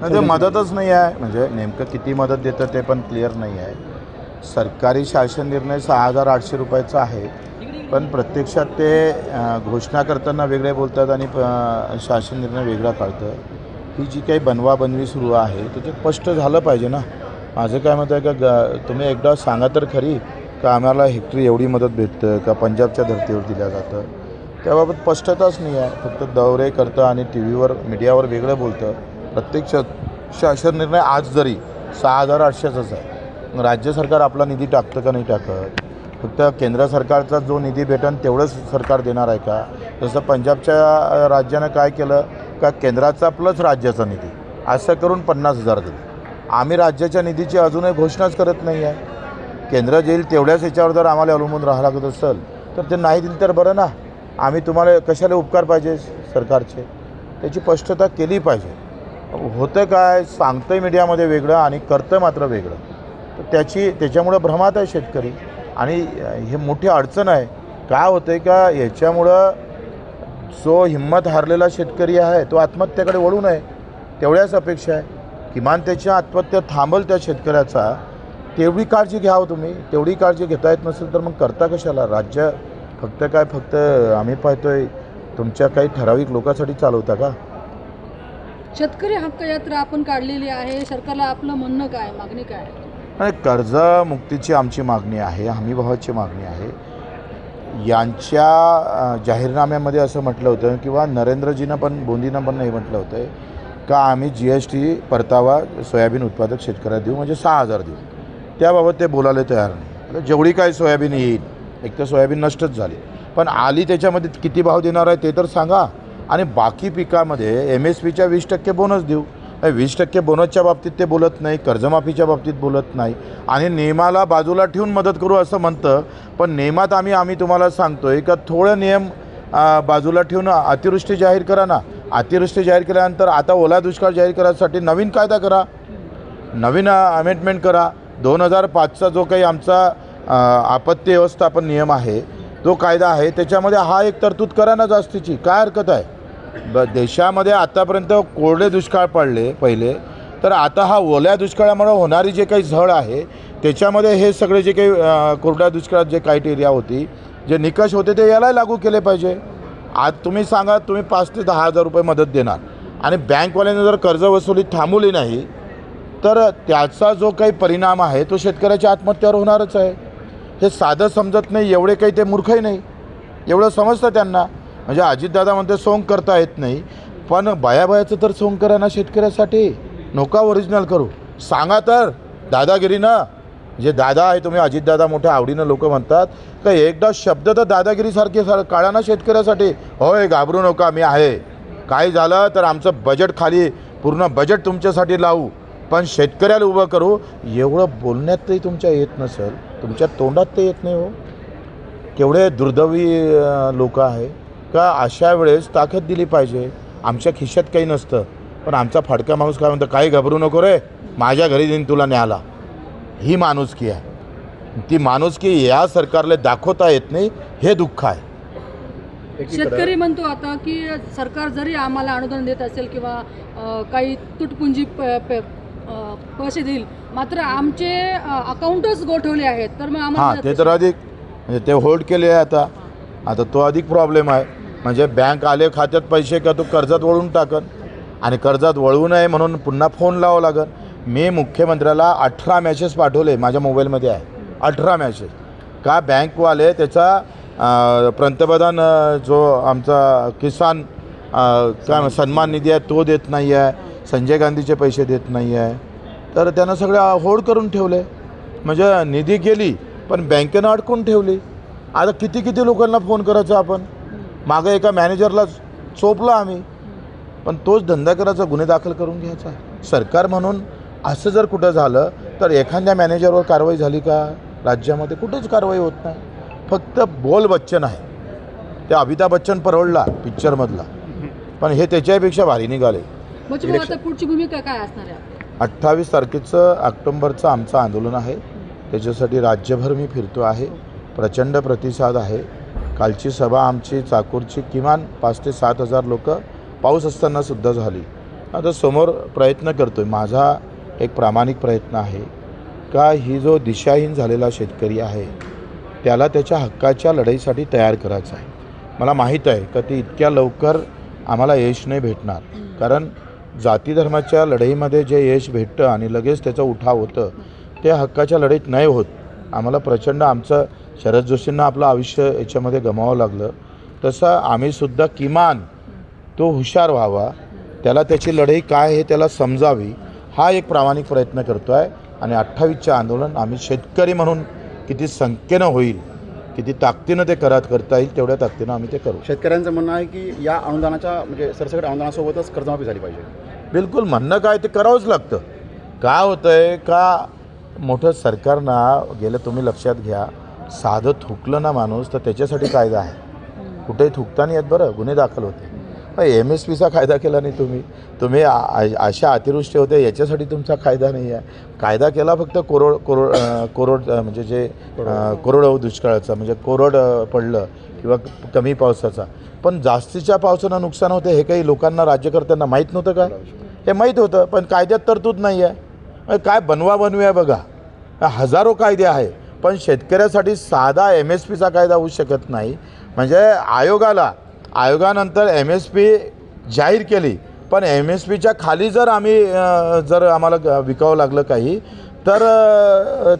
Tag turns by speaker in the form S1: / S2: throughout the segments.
S1: नाही, ते मदतच नाही आहे. म्हणजे नेमकं किती मदत देतं ते पण क्लिअर नाही आहे. सरकारी शासन निर्णय सहा हजार आठशे रुपयाचा आहे. पण प्रत्यक्षात ते घोषणा करताना वेगळे बोलतात आणि शासन निर्णय वेगळा काढतं. ही जी काही बनवाबनवी सुरू आहे तर ते स्पष्ट झालं पाहिजे ना. माझं काय मत आहे का ग तुम्ही एकदा सांगा तर खरी का आम्हाला हेक्टरी एवढी मदत भेटतं का पंजाबच्या धर्तीवर दिल्या जातं? त्याबाबत स्पष्टताच नाही आहे. फक्त दौरे करतं आणि टी व्हीवर मीडियावर वेगळं बोलतं. प्रत्यक्ष शासन निर्णय आज जरी सहा हजार आठशेचाच आहे. मग राज्य सरकार आपला निधी टाकतं का नाही टाकत? फक्त केंद्र सरकारचा जो निधी भेटन तेवढंच सरकार देणार आहे का? जसं पंजाबच्या राज्यानं काय केलं? का केंद्राचा प्लस राज्याचा निधी. असं करून पन्नास हजार दिले. आम्ही राज्याच्या निधीची अजूनही घोषणाच करत नाही आहे. केंद्र देईल तेवढ्याच याच्यावर जर आम्हाला अवलंबून राहावं लागत असेल तर ते नाही दिलं तर बरं ना. आम्ही तुम्हाला कशाला उपकार पाहिजे सरकारचे? त्याची स्पष्टता केली पाहिजे. होतं काय सांगतंय मीडियामध्ये वेगळं आणि करतं मात्र वेगळं. तर त्याची त्याच्यामुळं भ्रमात आहे शेतकरी. आणि हे मोठी अडचण आहे. काय होतं आहे का याच्यामुळं जो हिंमत हारलेला शेतकरी आहे तो आत्महत्येकडे वळू नये तेवढ्याच अपेक्षा आहे. किमान त्याची आत्महत्या थांबल त्या शेतकऱ्याचा तेवढी काळजी घ्यावं तुम्ही. तेवढी काळजी घेता येत नसेल तर मग करता कशाला? राज्य फक्त काय फक्त आम्ही पाहतोय तुमच्या काही ठराविक लोकांसाठी चालवता का?
S2: शेतकरी हक्क यात्रा आपण काढलेली आहे. सरकारला आपलं म्हणणं काय? मागणी काय?
S1: आणि कर्जमुक्तीची आमची मागणी आहे हमीभावाची मागणी आहे. यांच्या जाहीरनाम्यामध्ये असं म्हटलं होतं किंवा नरेंद्रजीनं पण बोंदीनं पण नाही म्हटलं होतं का आम्ही जी एस टी परतावा सोयाबीन उत्पादक शेतकऱ्याला देऊ म्हणजे सहा हजार देऊ. त्याबाबत ते बोलायला तयार नाही. आता जेवढी काय सोयाबीन येईल एक तर सोयाबीन नष्टच झाली. पण आली त्याच्यामध्ये किती भाव देणार आहे ते तर सांगा. आणि बाकी पिकामध्ये एम एस पीच्या वीस टक्के बोनस देऊ. वीस टक्के बोनसच्या बाबतीत ते बोलत नाही कर्जमाफीच्या बाबतीत बोलत नाही. आणि नियमाला बाजूला ठेवून मदत करू असं म्हणतं पण नियमात आम्ही आम्ही तुम्हाला सांगतो आहे का थोडं नियम बाजूला ठेवून अतिवृष्टी जाहीर करा ना. अतिवृष्टी जाहीर केल्यानंतर आता ओला दुष्काळ जाहीर करायसाठी नवीन कायदा करा. नवीन अमेंडमेंट करा. दोन हजार पाचचा जो काही आमचा आपत्ती व्यवस्थापन नियम आहे जो कायदा आहे त्याच्यामध्ये हा एक तरतूद करा ना जास्तीची. काय हरकत आहे? ब देशामध्ये आतापर्यंत कोरडे दुष्काळ पडले पहिले. तर आता हा ओल्या दुष्काळामुळे होणारी जे काही झळ आहे त्याच्यामध्ये हे सगळे जे काही कोरड्या दुष्काळात जे क्रायटेरिया होती जे निकष होते ते याला लागू केले पाहिजे. आज तुम्ही सांगा तुम्ही पाच ते दहा हजार रुपये मदत देणार. आणि बँकवाल्याने जर कर्ज वसुली थांबवली नाही तर त्याचा जो काही परिणाम आहे तो शेतकऱ्याच्या आत्महत्यावर होणारच आहे. हे साधं समजत नाही एवढे काही ते मूर्खही नाही. एवढं समजतं त्यांना. म्हणजे अजितदादा म्हणते सोंग करता येत नाही. पण बायाबायाचं तर सोंग करा ना शेतकऱ्यासाठी. नोका ओरिजिनल करू. सांगा तर दादागिरीनं. जे दादा आहे तुम्ही अजितदादा मोठ्या आवडीनं लोक म्हणतात. तर एकदा शब्द तर दादागिरीसारखे सार काढा ना शेतकऱ्यासाठी. होय घाबरू नका मी आहे. काय झालं तर आमचं बजेट खाली पूर्ण बजेट तुमच्यासाठी लावू. पण शेतकऱ्याला उभं करू. एवढं बोलण्यात तरी तुमच्या येत नसेल. तुमच्या तोंडात ते येत नाही हो. केवढे दुर्दैवी लोक आहे. का अशा वेळेस ताकद दिली पाहिजे? आमच्या खिशात काही नसतं. पण आमचा फाडका माणूस काय म्हणतो काही घाबरू नको रे माझ्या घरी देईन तुला न्यायला. ही माणुसकी आहे. ती माणुसकी या सरकारला दाखवता येत नाही हे दुःख आहे.
S2: शेतकरी म्हणतो आता की सरकार जरी आम्हाला अनुदान देत असेल किंवा काही तुटपुंजी पैसे देईल मात्र आमचे अकाउंटच गोठवले आहेत तर मग
S1: हां
S2: आम्हाला
S1: ते तर अधिक म्हणजे ते होल्ड केले आहे आता. आता तो अधिक प्रॉब्लेम आहे. म्हणजे बँक आले खात्यात पैसे का तो कर्जात वळून टाकन? आणि कर्जात वळू नये म्हणून पुन्हा फोन लावावं लागेल मी मुख्यमंत्र्याला अठरा मॅसेज पाठवले माझ्या मोबाईलमध्ये आहे. अठरा मॅसेज का बँकवाले त्याचा पंतप्रधान जो आमचा किसान काय सन्मान निधी आहे तो देत नाही आहे संजय गांधीचे पैसे देत नाही आहे तर त्यांना सगळं होड करून ठेवले. म्हणजे निधी गेली पण बँकेनं अडकून ठेवली. आता किती किती लोकांना फोन करायचा आपण? मागं एका मॅनेजरला चोपलं आम्ही. पण तोच धंदा करायचा गुन्हे दाखल करून घ्यायचा. सरकार म्हणून असं जर कुठं झालं तर एखाद्या मॅनेजरवर कारवाई झाली का? राज्यामध्ये कुठेच कारवाई होत नाही. फक्त बोल बच्चन आहे. ते अमिताभ बच्चन परवडला पिक्चरमधला. पण हे त्याच्यापेक्षा भारी निघाले.
S2: पुढची भूमिका काय असणार आहे?
S1: अठ्ठावीस तारखेचं ऑक्टोंबरचं आमचं आंदोलन आहे. त्याच्यासाठी राज्यभर मी फिरतो आहे. प्रचंड प्रतिसाद आहे. कालची सभा आमची चाकूरची किमान पाच ते सात हजार लोक पाऊस असतानासुद्धा झाली. आता समोर प्रयत्न करतो आहे माझा एक प्रामाणिक प्रयत्न आहे का ही जो दिशाहीन झालेला शेतकरी आहे त्याला त्याच्या हक्काच्या लढाईसाठी तयार करायचं आहे? मला माहीत आहे का ती इतक्या लवकर आम्हाला यश नाही भेटणार. कारण जाती धर्माच्या लढाईमध्ये जे यश भेटतं आणि लगेच त्याचा उठाव होतं ते हक्काच्या लढाईत नाही होत. आम्हाला प्रचंड आमचं शरद जोशींना आपलं आयुष्य याच्यामध्ये गमावं लागलं. तसं आम्हीसुद्धा किमान तो हुशार व्हावा त्याला त्याची लढाई काय हे त्याला समजावी हा एक प्रामाणिक प्रयत्न करतो आहे आणि अठ्ठावीसचं आंदोलन आम्ही शेतकरी म्हणून किती संख्येनं होईल किती ताकदीनं ते करत करता येईल तेवढ्या ताकदीनं आम्ही ते करू.
S3: शेतकऱ्यांचं म्हणणं आहे की या अनुदानाच्या म्हणजे सरसकट अनुदानासोबतच कर्जमाफी झाली पाहिजे.
S1: बिलकुल म्हणणं काय ते करावंच लागतं. काय होतं आहे का मोठं सरकारनं गेलं तुम्ही लक्षात घ्या साधं थुकलं ना माणूस तर त्याच्यासाठी कायदा आहे. कुठेही थुकता नाही येत बरं गुन्हे दाखल होते. एम एस पीचा कायदा केला नाही तुम्ही. तुम्ही अशा अतिवृष्टी होते याच्यासाठी तुमचा कायदा नाही आहे. कायदा केला फक्त कोरोड कोरोड कोरोड कोरड म्हणजे जे कोरोड दुष्काळाचा म्हणजे कोरड पडलं किंवा कमी पावसाचा. पण जास्तीच्या पावसानं नुकसान होते हे काही लोकांना राज्यकर्त्यांना माहीत नव्हतं का? हे माहीत होतं पण कायद्यात तरतूद नाही आहे काय बनवा बनवी आहे बघा हजारो कायदे आहे पण शेतकऱ्यासाठी साधा एम एस पीचा कायदा होऊ शकत नाही. म्हणजे आयोगाला आयोगानंतर एम एस पी जाहीर केली पण एम एस पीच्या खाली जर आम्ही जर आम्हाला विकावं लागलं काही तर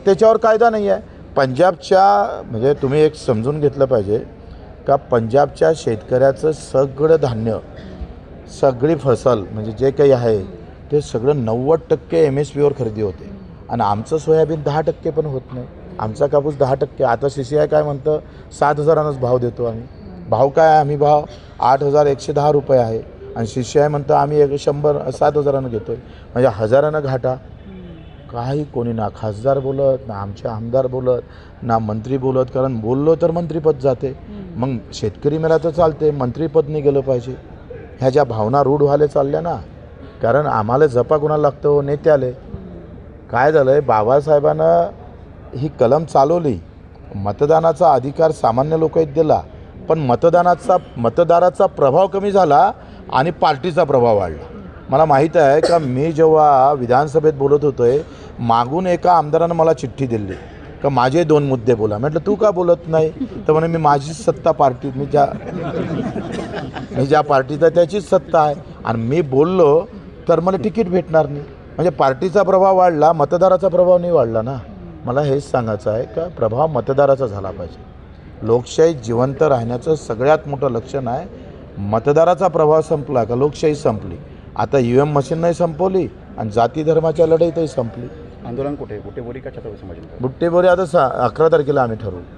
S1: त्याच्यावर कायदा नाही आहे. पंजाबच्या म्हणजे तुम्ही एक समजून घेतलं पाहिजे का पंजाबच्या शेतकऱ्याचं सगळं धान्य सगळी फसल म्हणजे जे काही आहे ते सगळं नव्वद टक्के एम एस पीवर खरेदी होते. आणि आमचं सोयाबीन दहा टक्के पण होत नाही. आमचा कापूस दहा टक्के. आता सी सी आय काय म्हणतं? सात हजारानंच भाव देतो आम्ही. भाव काय आहे? आम्ही भाव आठ हजार एकशे दहा रुपये आहे. आणि सी सी आय म्हणतं आम्ही एक शंभर सात हजारानं घेतो आहे म्हणजे हजारानं घाटा. काही कोणी ना खासदार बोलत ना आमचे आमदार बोलत ना मंत्री बोलत. कारण बोललो तर मंत्रीपद जाते. मग शेतकरी मेला तर चालते. मंत्रीपद नाही गेलं पाहिजे. ह्या ज्या भावना रूढ व्हायला चालल्या ना कारण आम्हाला जपा कोणाला लागतो नेत्याले. काय झालं आहे बाबासाहेबानं ही कलम चालवली. मतदानाचा अधिकार सामान्य लोकांत दिला. पण मतदानाचा मतदाराचा प्रभाव कमी झाला आणि पार्टीचा प्रभाव वाढला. मला माहीत आहे का मी जेव्हा विधानसभेत बोलत होतो आहे मागून एका आमदारानं मला चिठ्ठी दिली. का माझे दोन मुद्दे बोला. म्हटलं तू का बोलत नाही? तर म्हणे मी माझीच सत्ता पार्टी मी ज्या मी ज्या पार्टीचा त्याचीच सत्ता आहे. आणि मी बोललो तर मला तिकीट भेटणार नाही. म्हणजे पार्टीचा प्रभाव वाढला मतदाराचा प्रभाव नाही वाढला ना? मला हेच सांगायचं आहे का प्रभाव मतदाराचा झाला पाहिजे. लोकशाही जिवंत राहण्याचं सगळ्यात मोठं लक्षण आहे मतदाराचा प्रभाव संपला का लोकशाही संपली? आता यू एम मशीन नाही संपवली आणि जाती धर्माच्या लढाईतही संपली.
S3: आंदोलन कुठे? बुटेबोरी का छत्रपती संभाजीनगर?
S1: बुट्टेबोरी आता सा अकरा तारखेला आम्ही ठरवू.